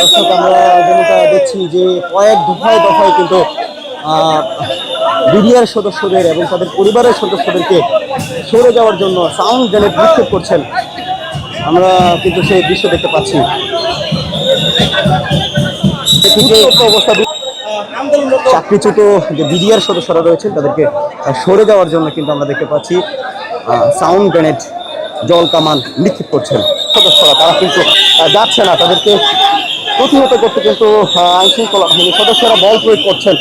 দর্শক, আমরা যেমনটা দেখছি যে কয়েক দফায় দফায় কিন্তু বিডিআর সদস্যদের এবং তাদের পরিবারের সদস্যদেরকে সরে যাওয়ার জন্য সাউন্ড গ্রেনেড নিক্ষেপ করছেন। আমরা কিন্তু সেই দৃশ্য দেখতে পাচ্ছি। অবস্থা চাকরিচ্যুত যে বিডিআর সদস্যরা রয়েছেন, তাদেরকে সরে যাওয়ার জন্য কিন্তু আমরা দেখতে পাচ্ছি সাউন্ড গ্রেনেড জল কামান নিক্ষেপ করছেন সদস্যরা। তারা কিন্তু যাচ্ছে না। তাদেরকে প্রতিহত করতে কিন্তু আইন শৃঙ্খলা বাহিনীর সদস্যরা বল প্রয়োগ করছেন।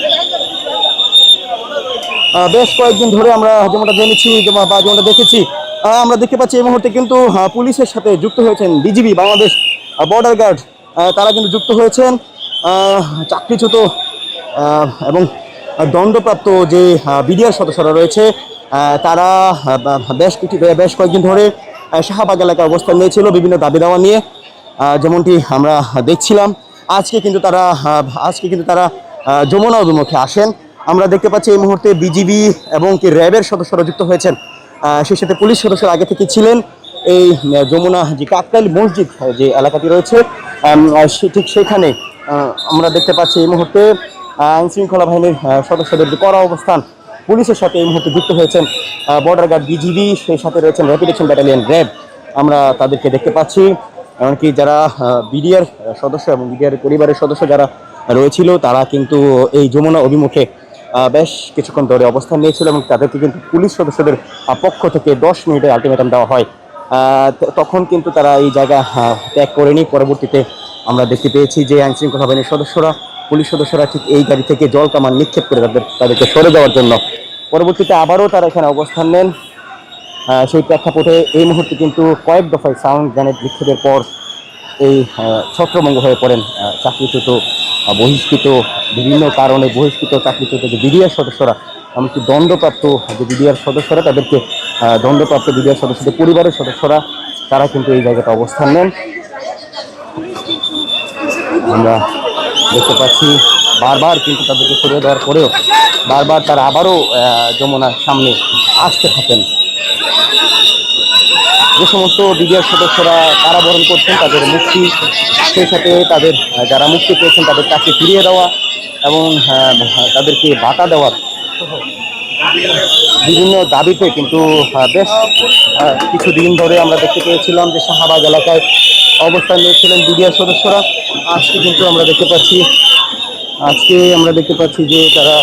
বেশ কয়েকদিন ধরে আমরা যেমনটা জেনেছি বা যেমনটা দেখেছি আমরা দেখতে পাচ্ছি এই মুহূর্তে কিন্তু পুলিশের সাথে যুক্ত হয়েছেন বিজিবি, বাংলাদেশ বর্ডার গার্ড তারা কিন্তু যুক্ত হয়েছেন। চাকরিচ্যুত এবং দণ্ডপ্রাপ্ত যে বিডিআর সদস্যরা রয়েছে তারা বেশ কিছু বেশ কয়েকদিন ধরে শাহবাগ এলাকায় অবস্থান নিয়েছিল, বিভিন্ন দাবি দাওয়া নিয়ে যেমনটি আমরা দেখছিলাম। আজকে কিন্তু তারা আজকে কিন্তু তারা যমুনা অভিমুখে আসেন। আমরা দেখতে পাচ্ছি এই মুহূর্তে বিজিবি এবং কি র্যাবের সদস্যরা যুক্ত হয়েছেন। সেই সাথে পুলিশ সদস্যরা আগে থেকে ছিলেন। এই যমুনা যে কাকতাইল মসজিদ, যে এলাকাটি রয়েছে ঠিক সেখানে আমরা দেখতে পাচ্ছি এই মুহূর্তে আইন শৃঙ্খলা বাহিনীর সদস্যদের যে কড়া অবস্থান পুলিশের সাথে এই মুহূর্তে যুক্ত হয়েছেন বর্ডার গার্ড বিজিবি সেই সাথে রয়েছেন র্যাপিড অ্যাকশন ব্যাটালিয়ন র্যাব আমরা তাদেরকে দেখতে পাচ্ছি, এমনকি যারা বিডিআর সদস্য এবং বিডিআর পরিবারের সদস্য যারা রয়েছিল, তারা কিন্তু এই যমুনা অভিমুখে বেশ কিছুক্ষণ ধরে অবস্থান নিয়েছিল এবং তাদেরকে কিন্তু পুলিশ সদস্যদের পক্ষ থেকে দশ মিনিটের আলটিমেটাম দেওয়া হয়। তখন কিন্তু তারা এই জায়গা ত্যাগ করেনি। পরবর্তীতে আমরা দেখতে পেয়েছি যে আইন শৃঙ্খলা বাহিনীর সদস্যরা, পুলিশ সদস্যরা ঠিক এই গাড়ি থেকে জল কামান নিক্ষেপ করে তাদের, তাদেরকে সরে যাওয়ার জন্য। পরবর্তীতে আবারও তারা এখানে অবস্থান নেন। সেই প্রেক্ষাপটে এই মুহূর্তে কিন্তু কয়েক দফায় সাউন্ড গ্রেনেড নিক্ষেপের পর এই ছত্রভঙ্গ হয়ে পড়েন চাকরিচ্যুত বহিষ্কৃত, বিভিন্ন কারণে বহিষ্কৃত চাকরিচ্যুত যে বিডিআর সদস্যরা, এমনকি দণ্ডপ্রাপ্ত যে বিডিআর সদস্যরা, তাদেরকে দণ্ডপ্রাপ্ত বিডিআর সদস্যদের পরিবারের সদস্যরা, তারা কিন্তু এই জায়গাতে অবস্থান নেন। আমরা দেখতে পাচ্ছি, বারবার কিন্তু তাদেরকে সরিয়ে দেওয়ার পরেও বারবার তারা আবারও যমুনার সামনে আসতে থাকেন। যে সমস্ত বিডিআর সদস্যরা কারাবরণ করছেন, তাদের মুক্তি, সেই সাথে তাদের যারা মুক্তি পেয়েছেন, তাদের চাকরি ফিরিয়ে দেওয়া এবং তাদেরকে ভাতা দেওয়ার বিভিন্ন দাবিতে কিন্তু বেশ কিছুদিন ধরে আমরা দেখতে পেয়েছিলাম যে শাহবাগ এলাকায় অবস্থান নিয়েছিলেন বিডিআর সদস্যরা। আজকে কিন্তু আমরা দেখতে পাচ্ছি, আজকে আমরা দেখতে পাচ্ছি যে তারা